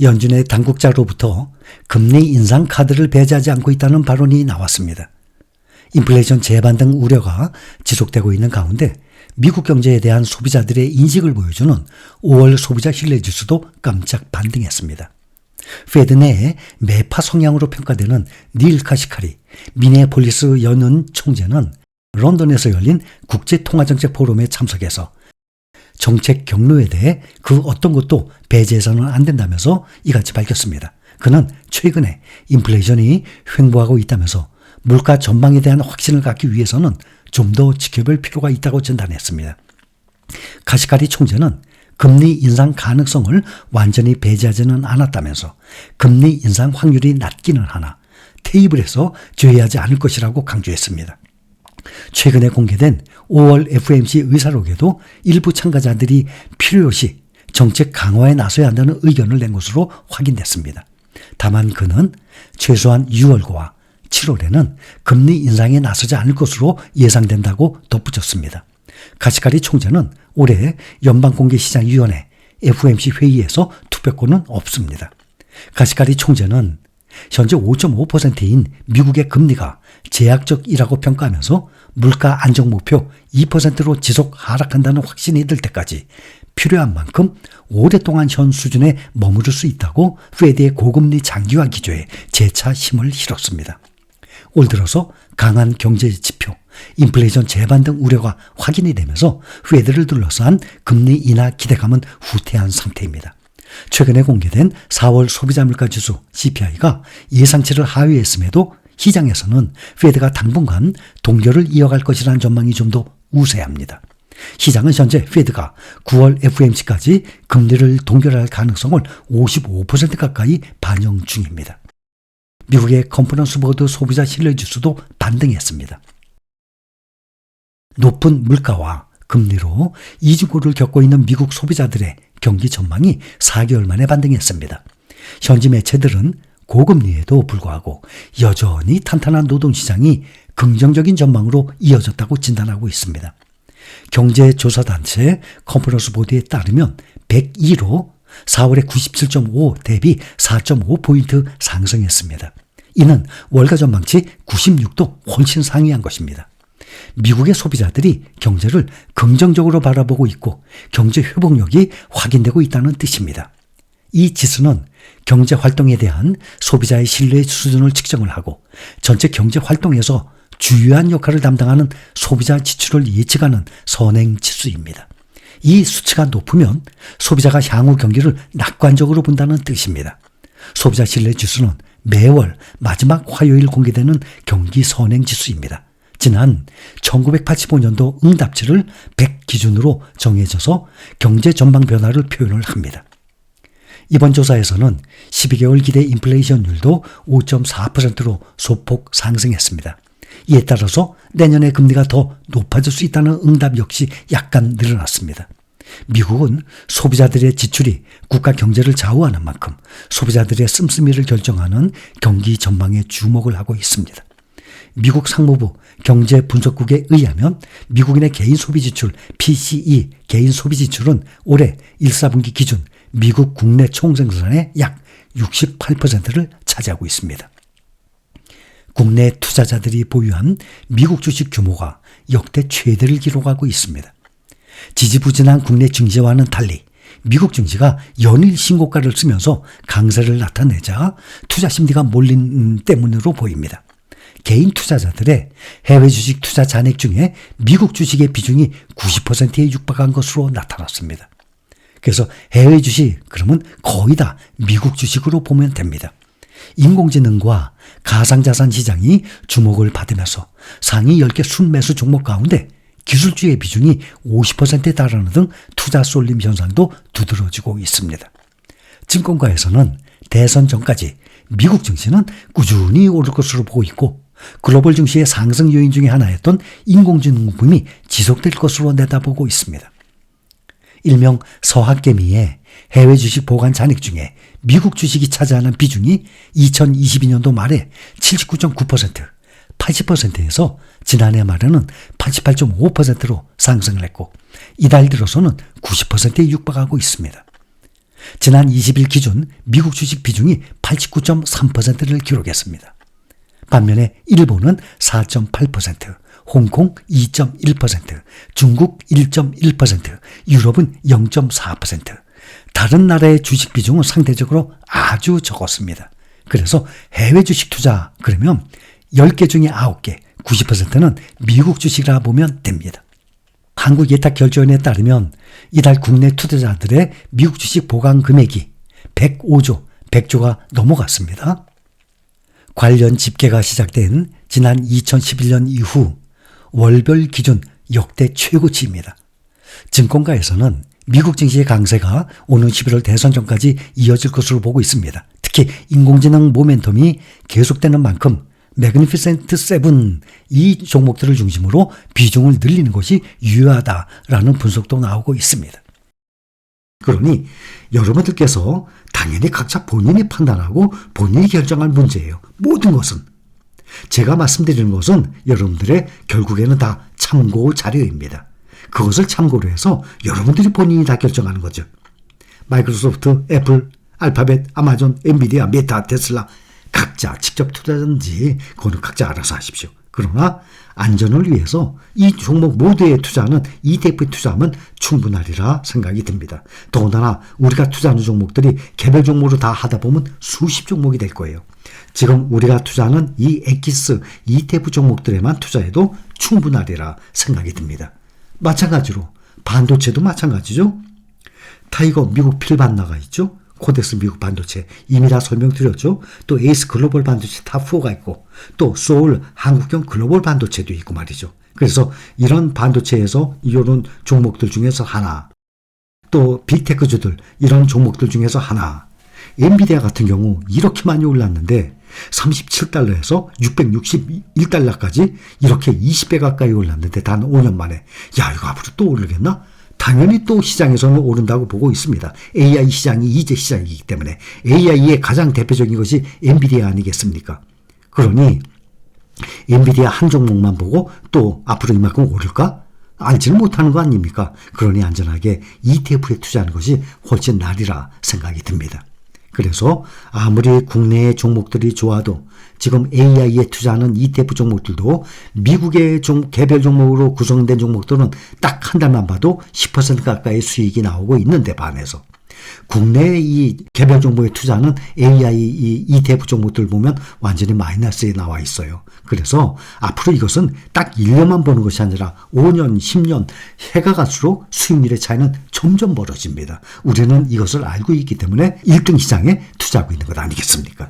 연준의 당국자로부터 금리 인상 카드를 배제하지 않고 있다는 발언이 나왔습니다. 인플레이션 재반 등 우려가 지속되고 있는 가운데 미국 경제에 대한 소비자들의 인식을 보여주는 5월 소비자 신뢰지수도 깜짝 반등했습니다. 페드 내에 매파 성향으로 평가되는 닐 카시카리 미네폴리스 연은 총재는 런던에서 열린 국제통화정책 포럼에 참석해서 정책 경로에 대해 그 어떤 것도 배제해서는 안 된다면서 이같이 밝혔습니다. 그는 최근에 인플레이션이 횡보하고 있다면서 물가 전망에 대한 확신을 갖기 위해서는 좀 더 지켜볼 필요가 있다고 진단했습니다. 카시카리 총재는 금리 인상 가능성을 완전히 배제하지는 않았다면서 금리 인상 확률이 낮기는 하나 테이블에서 제외하지 않을 것이라고 강조했습니다. 최근에 공개된 5월 FMC 의사록에도 일부 참가자들이 필요시 정책 강화에 나서야 한다는 의견을 낸 것으로 확인됐습니다. 다만 그는 최소한 6월과 7월에는 금리 인상에 나서지 않을 것으로 예상된다고 덧붙였습니다. 가시카리 총재는 올해 연방공개시장위원회 FOMC 회의에서 투표권은 없습니다. 가시카리 총재는 현재 5.5%인 미국의 금리가 제약적이라고 평가하면서 물가 안정 목표 2%로 지속 하락한다는 확신이 들 때까지 필요한 만큼 오랫동안 현 수준에 머무를 수 있다고 페드의 고금리 장기화 기조에 재차 힘을 실었습니다. 올 들어서 강한 경제 지표, 인플레이션 재반 등 우려가 확인이 되면서 페드를 둘러싼 금리 인하 기대감은 후퇴한 상태입니다. 최근에 공개된 4월 소비자 물가 지수 CPI가 예상치를 하회했음에도 시장에서는 페드가 당분간 동결을 이어갈 것이라는 전망이 좀 더 우세합니다. 시장은 현재 페드가 9월 FMC까지 금리를 동결할 가능성을 55% 가까이 반영 중입니다. 미국의 컨퍼런스 보드 소비자 신뢰지수도 반등했습니다. 높은 물가와 금리로 이중고를 겪고 있는 미국 소비자들의 경기 전망이 4개월 만에 반등했습니다. 현지 매체들은 고금리에도 불구하고 여전히 탄탄한 노동시장이 긍정적인 전망으로 이어졌다고 진단하고 있습니다. 경제조사단체 컨퍼런스 보드에 따르면 102로 4월에 97.5 대비 4.5포인트 상승했습니다. 이는 월가 전망치 96도 훨씬 상회한 것입니다. 미국의 소비자들이 경제를 긍정적으로 바라보고 있고 경제 회복력이 확인되고 있다는 뜻입니다. 이 지수는 경제 활동에 대한 소비자의 신뢰 수준을 측정을 하고 전체 경제 활동에서 주요한 역할을 담당하는 소비자 지출을 예측하는 선행 지수입니다. 이 수치가 높으면 소비자가 향후 경기를 낙관적으로 본다는 뜻입니다. 소비자 신뢰 지수는 매월 마지막 화요일 공개되는 경기 선행 지수입니다. 지난 1985년도 응답치를 100 기준으로 정해져서 경제 전망 변화를 표현을 합니다. 이번 조사에서는 12개월 기대 인플레이션율도 5.4%로 소폭 상승했습니다. 이에 따라서 내년에 금리가 더 높아질 수 있다는 응답 역시 약간 늘어났습니다. 미국은 소비자들의 지출이 국가 경제를 좌우하는 만큼 소비자들의 씀씀이를 결정하는 경기 전망에 주목을 하고 있습니다. 미국 상무부 경제분석국에 의하면 미국인의 개인 소비 지출 PCE 개인 소비 지출은 올해 1, 4분기 기준 미국 국내 총생산의 약 68%를 차지하고 있습니다. 국내 투자자들이 보유한 미국 주식 규모가 역대 최대를 기록하고 있습니다. 지지부진한 국내 증시와는 달리 미국 증시가 연일 신고가를 쓰면서 강세를 나타내자 투자 심리가 몰린 때문으로 보입니다. 개인 투자자들의 해외 주식 투자 잔액 중에 미국 주식의 비중이 90%에 육박한 것으로 나타났습니다. 그래서 해외 주식 그러면 거의 다 미국 주식으로 보면 됩니다. 인공지능과 가상자산 시장이 주목을 받으면서 상위 10개 순매수 종목 가운데 기술주의 비중이 50%에 달하는 등 투자 쏠림 현상도 두드러지고 있습니다. 증권가에서는 대선 전까지 미국 증시는 꾸준히 오를 것으로 보고 있고 글로벌 증시의 상승 요인 중의 하나였던 인공지능 붐이 지속될 것으로 내다보고 있습니다. 일명 서학개미의 해외 주식 보관 잔액 중에 미국 주식이 차지하는 비중이 2022년도 말에 79.9%, 80%에서 지난해 말에는 88.5%로 상승을 했고 이달 들어서는 90%에 육박하고 있습니다. 지난 20일 기준 미국 주식 비중이 89.3%를 기록했습니다. 반면에 일본은 4.8%, 홍콩 2.1%, 중국 1.1%, 유럽은 0.4%. 다른 나라의 주식 비중은 상대적으로 아주 적었습니다. 그래서 해외 주식 투자 그러면 10개 중에 9개, 90%는 미국 주식이라 보면 됩니다. 한국 예탁 결제원에 따르면 이달 국내 투자자들의 미국 주식 보관 금액이 105조, 100조가 넘어갔습니다. 관련 집계가 시작된 지난 2011년 이후 월별 기준 역대 최고치입니다. 증권가에서는 미국 증시의 강세가 오는 11월 대선 전까지 이어질 것으로 보고 있습니다. 특히 인공지능 모멘텀이 계속되는 만큼 매그니피센트 세븐 이 종목들을 중심으로 비중을 늘리는 것이 유효하다라는 분석도 나오고 있습니다. 그러니 여러분들께서 당연히 각자 본인이 판단하고 본인이 결정할 문제예요. 모든 것은. 제가 말씀드리는 것은 여러분들의 결국에는 다 참고 자료입니다. 그것을 참고로 해서 여러분들이 본인이 다 결정하는 거죠. 마이크로소프트, 애플, 알파벳, 아마존, 엔비디아, 메타, 테슬라 각자 직접 투자든지 그거는 각자 알아서 하십시오. 그러나 안전을 위해서 이 종목 모두에 투자하는 ETF 투자하면 충분하리라 생각이 듭니다. 더군다나 우리가 투자하는 종목들이 개별 종목으로 다 하다 보면 수십 종목이 될 거예요. 지금 우리가 투자하는 이 엑기스 ETF 종목들에만 투자해도 충분하리라 생각이 듭니다. 마찬가지로 반도체도 마찬가지죠. 타이거 미국 필반 나가 있죠. 코덱스 미국 반도체 이미 다 설명드렸죠. 또 에이스 글로벌 반도체 탑4가 있고 또 소울 한국형 글로벌 반도체도 있고 말이죠. 그래서 이런 반도체에서 이런 종목들 중에서 하나 또 빅테크주들 이런 종목들 중에서 하나 엔비디아 같은 경우 이렇게 많이 올랐는데 37달러에서 661달러까지 이렇게 20배 가까이 올랐는데 단 5년 만에 야 이거 앞으로 또 오르겠나? 당연히 또 시장에서는 오른다고 보고 있습니다. AI 시장이 이제 시작이기 때문에 AI의 가장 대표적인 것이 엔비디아 아니겠습니까? 그러니 엔비디아 한 종목만 보고 또 앞으로 이만큼 오를까? 알지는 못하는 거 아닙니까? 그러니 안전하게 ETF에 투자하는 것이 훨씬 나리라 생각이 듭니다. 그래서 아무리 국내의 종목들이 좋아도 지금 AI에 투자하는 ETF 종목들도 미국의 종, 개별 종목으로 구성된 종목들은 딱 한 달만 봐도 10% 가까이 수익이 나오고 있는데 반해서 국내 이 개별 종목에 투자하는 AI 이 ETF 종목들 보면 완전히 마이너스에 나와 있어요. 그래서 앞으로 이것은 딱 1년만 보는 것이 아니라 5년, 10년 해가 갈수록 수익률의 차이는 점점 벌어집니다. 우리는 이것을 알고 있기 때문에 1등 시장에 투자하고 있는 것 아니겠습니까?